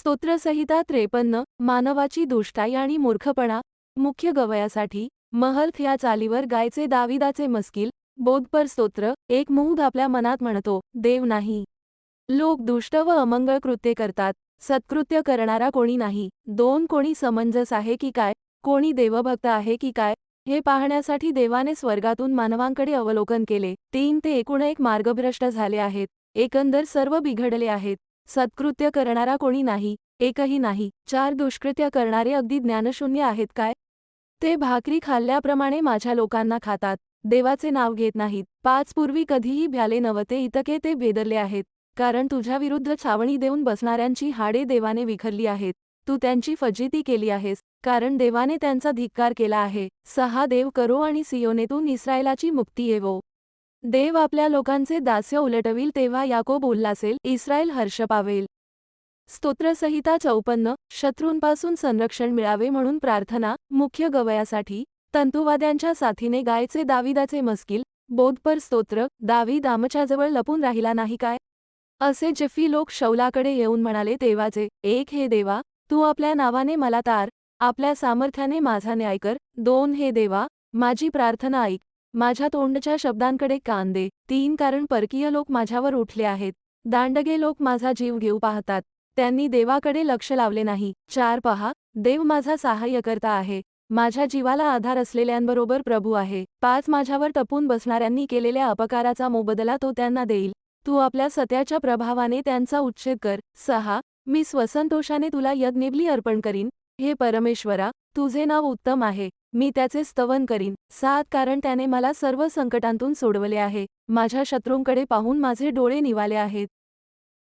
स्तोत्रसंहिता त्रेपन्न मानवाची दुष्टाई आणि मूर्खपणा मुख्य गवयासाठी महल्थ या चालीवर गायचे दाविदाचे मस्किल बोधपर स्तोत्र एक मूग आपल्या मनात म्हणतो देव नाही. लोक दुष्ट व अमंगळ कृत्ये करतात सत्कृत्य करणारा कोणी नाही. दोन कोणी समंजस आहे की काय? कोणी देवभक्त आहे की काय? हे पाहण्यासाठी देवाने स्वर्गातून मानवांकडे अवलोकन केले. तीन ते एकूण एक मार्गभ्रष्ट झाले आहेत. एकंदर सर्व बिघडले आहेत. सत्कृत्य करणारा कोणी नाही एकही नाही चार दुष्कृत्य करणारे अगदी ज्ञानशून्य आहेत काय? ते भाकरी खाल्ल्याप्रमाणे माझ्या लोकांना खातात देवाचे नाव घेत नाहीत पाच पूर्वी कधीही भ्याले नव्हते इतके ते भेदरले आहेत कारण तुझ्याविरुद्ध छावणी देऊन बसणाऱ्यांची हाडे देवाने विखरली आहेत तू त्यांची फजिती केली आहेस कारण देवाने त्यांचा धिक्कार केला आहे सहा देव करो आणि सियोनेतून इस्रायलाची मुक्ती येवो. देव आपल्या लोकांचे दास्य उलटविल तेव्हा याकोब उल्लासेल इस्रायल हर्ष पावेल स्तोत्रसहिता चौपन्न शत्रूंपासून संरक्षण मिळावे म्हणून प्रार्थना मुख्य गवयासाठी तंतुवाद्यांच्या साथीने गायचे दाविदाचे मस्किल बोधपर स्तोत्र दावी दामच्याजवळ लपून राहिला नाही काय? असे जफी लोक शौलाकडे येऊन म्हणाले देवाचे एक हे देवा तू आपल्या नावाने मला तार आपल्या सामर्थ्याने माझा न्याय कर दोन हे देवा माझी प्रार्थना ऐक माझ्या तोंडच्या शब्दांकडे कान दे. तीन कारण परकीय लोक माझ्यावर उठले आहेत. दांडगे लोक माझा जीव घेऊ पाहतात. त्यांनी देवाकडे लक्ष लावले नाही. चार पहा. देव माझा सहाय्यकर्ता आहे. माझ्या जीवाला आधार असलेल्यांबरोबर प्रभू आहे. पाच माझ्यावर टपून बसणाऱ्यांनी केलेल्या अपकाराचा मोबदला तो त्यांना देईल. तू आपल्या सत्याच्या प्रभावाने त्यांचा उच्छेद कर. सहा मी स्वसंतोषाने तुला यज्ञेबली अर्पण करीन. हे परमेश्वरा तुझे नाव उत्तम आहे. मी त्याचे स्तवन करीन. सात कारण त्याने मला सर्व संकटांतून सोडवले आहे. माझ्या शत्रूंकडे पाहून माझे डोळे निवाले आहेत.